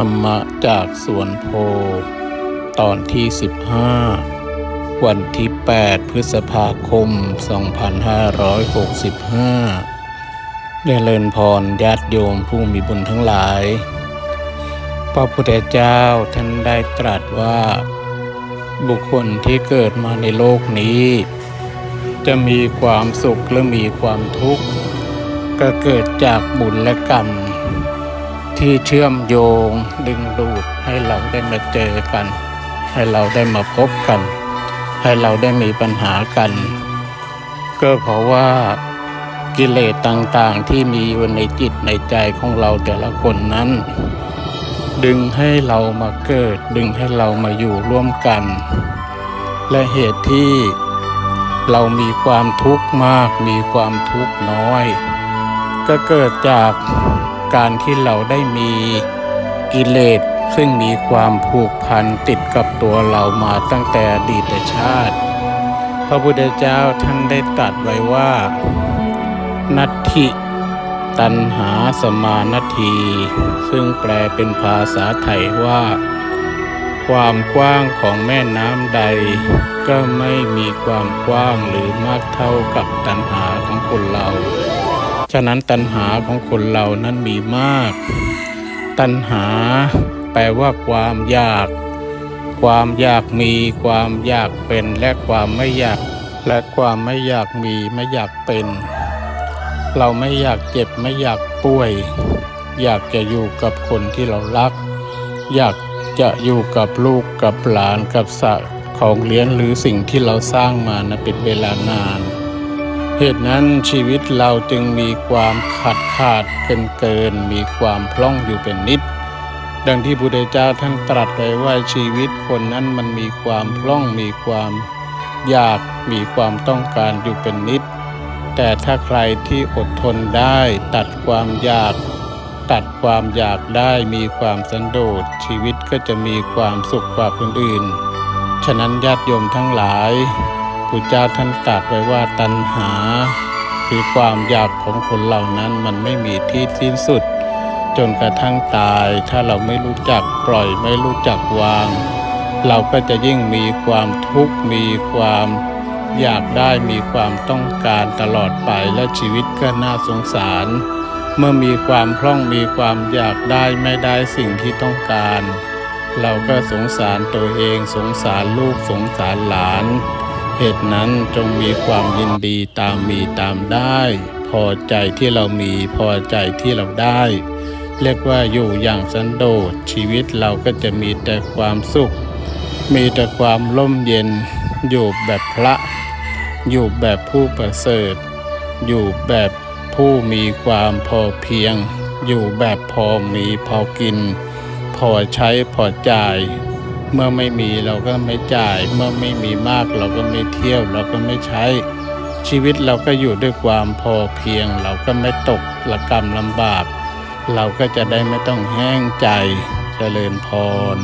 ธรรมะจากสวนโพ ตอนที่ 15 วันที่ 8 พฤษภาคม 2565เดริญพรญาติโยมผู้มีบุญทั้งหลาย พระพุทธเจ้าท่านได้ตรัสว่า บุคคลที่เกิดมาในโลกนี้ จะมีความสุขและมีความทุกข์ ก็เกิดจากบุญและกรรม ที่เชื่อมโยงดึงดูดให้เราได้มาเจอกัน ให้เราได้มาพบกัน ให้เราได้มีปัญหากัน ก็เพราะว่ากิเลสต่างๆที่มีอยู่ในจิตในใจของเราแต่ละคนนั้น ดึงให้เรามาเกิด ดึงให้เรามาอยู่ร่วมกัน และเหตุที่เรามีความทุกข์มาก มีความทุกข์น้อย ก็เกิดจาก การที่เราได้มีกิเลสซึ่งมีความผูกพันติดกับตัวเรามาตั้งแต่อดีตชาติ พระพุทธเจ้าท่านได้ตรัสไว้ว่า นัตถิตันหาสมานาที ซึ่งแปลเป็นภาษาไทยว่า ความกว้างของแม่น้ำใด ก็ไม่มีความกว้างหรือมากเท่ากับตันหาของคนเรา ฉะนั้นตัณหาของคนเรานั้นมีมาก ตัณหาแปลว่าความอยาก ความอยากมี ความอยากเป็น และความไม่อยาก และความไม่อยากมีไม่อยากเป็น เราไม่อยากเจ็บไม่อยากป่วย อยากจะอยู่กับคนที่เรารัก อยากจะอยู่กับลูกกับหลานกับสัตว์ของเลี้ยงหรือสิ่งที่เราสร้างมานะเป็นเวลานาน เหตุนั้นชีวิตเราจึงมีความขาดขาดเกินเกิน มีความพร่องอยู่เป็นนิด ดังที่พุทธเจ้าท่านตรัสไว้ว่าชีวิตคนนั้นมันมีความพร่องมีความอยากมีความต้องการอยู่เป็นนิด แต่ถ้าใครที่อดทนได้ตัดความอยาก ตัดความอยากได้มีความสันโดษชีวิตก็จะมีความสุขกว่าคนอื่น ฉะนั้นญาติโยมทั้งหลาย พุทธเจ้าท่านตรัสไว้ว่าตัณหาคือความอยากของคนเหล่านั้นมันไม่มีที่สิ้นสุด จนกระทั่งตาย ถ้าเราไม่รู้จักปล่อยไม่รู้จักวาง เราก็จะยิ่งมีความทุกข์มีความอยากได้มีความต้องการตลอดไปและชีวิตก็น่าสงสาร เมื่อมีความพร่องมีความอยากได้ไม่ได้สิ่งที่ต้องการ เราก็สงสารตัวเองสงสารลูกสงสารหลาน เหตุนั้นจงมีความยินดีตามมีตามได้ พอใจที่เรามีพอใจที่เราได้ เรียกว่าอยู่อย่างสันโดษชีวิตเราก็จะมีแต่ความสุข มีแต่ความร่มเย็น อยู่แบบพระ อยู่แบบผู้ประเสริฐ อยู่แบบผู้มีความพอเพียง อยู่แบบพอมีพอกิน พอใช้พอจ่าย เมื่อไม่มีเราก็ไม่จ่าย เมื่อไม่มีมากเราก็ไม่เที่ยว เราก็ไม่ใช้ ชีวิตเราก็อยู่ด้วยความพอเพียง เราก็ไม่ตกละกรรมลำบาก เราก็จะได้ไม่ต้องแห้งใจเจริญพร